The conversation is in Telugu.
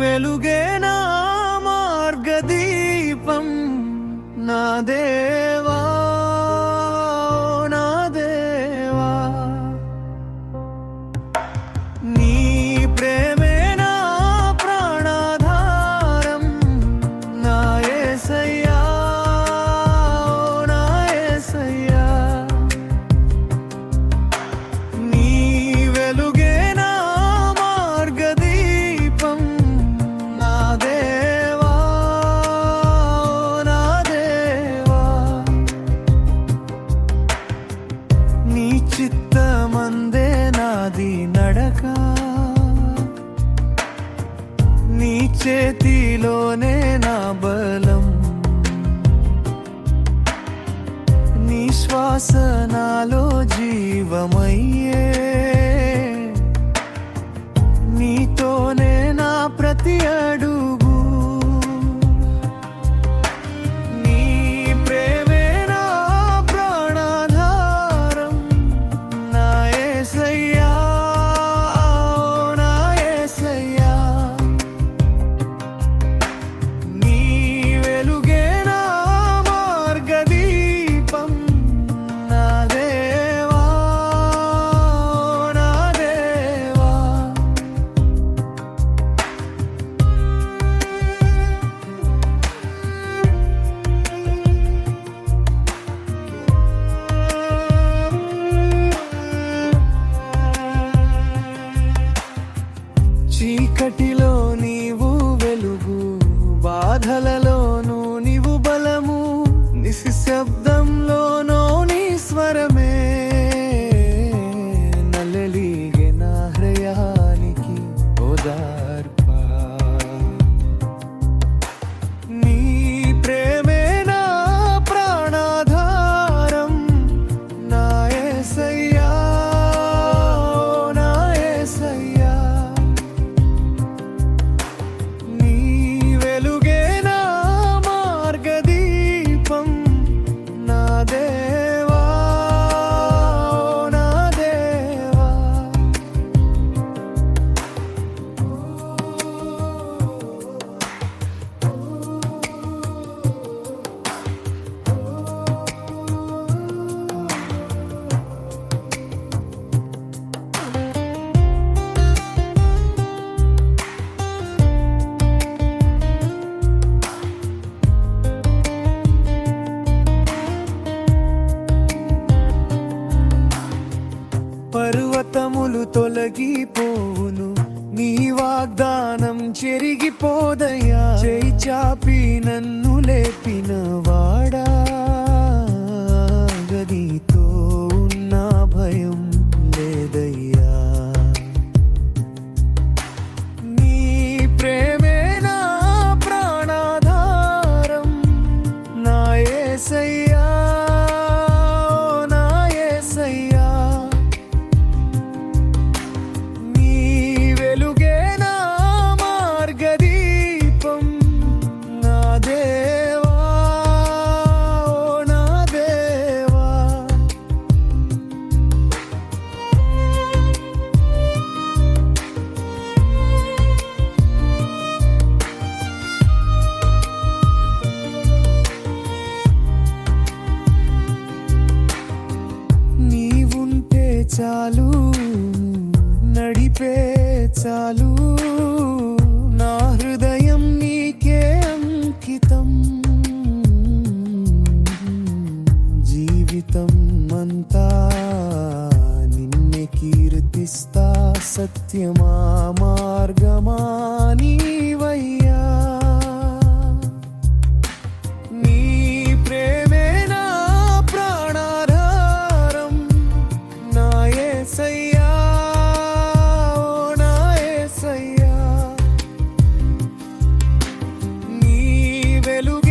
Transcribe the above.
వెలుగే నా మార్గదీపం నా దేవా చేతిలోనే నా బలం. నీ శ్వాస నాలో జీవమయ్యే. నీతోనే నా ప్రతి అడు బాధలలోనూ నీవు బలము నిశ్శబ్దంలోనో నీ స్వరమే. నల్లలిగే నా హృయానికి ఓదా వాగ్దానం చెరిగిపోదయ్యా. చేయి చాపి నన్ను లేపిన వాడా. గదితో ఉన్న భయం లేదయ్యా. నీ ప్రేమే నా ప్రాణాధారం. నా ఏసయ్యా చాలు నడిపే చాలు. నా హృదయం నీకే అంకితం. జీవితం అంతా నిన్నే కీర్తిస్తా సత్యమా మార్గమా వెలుగే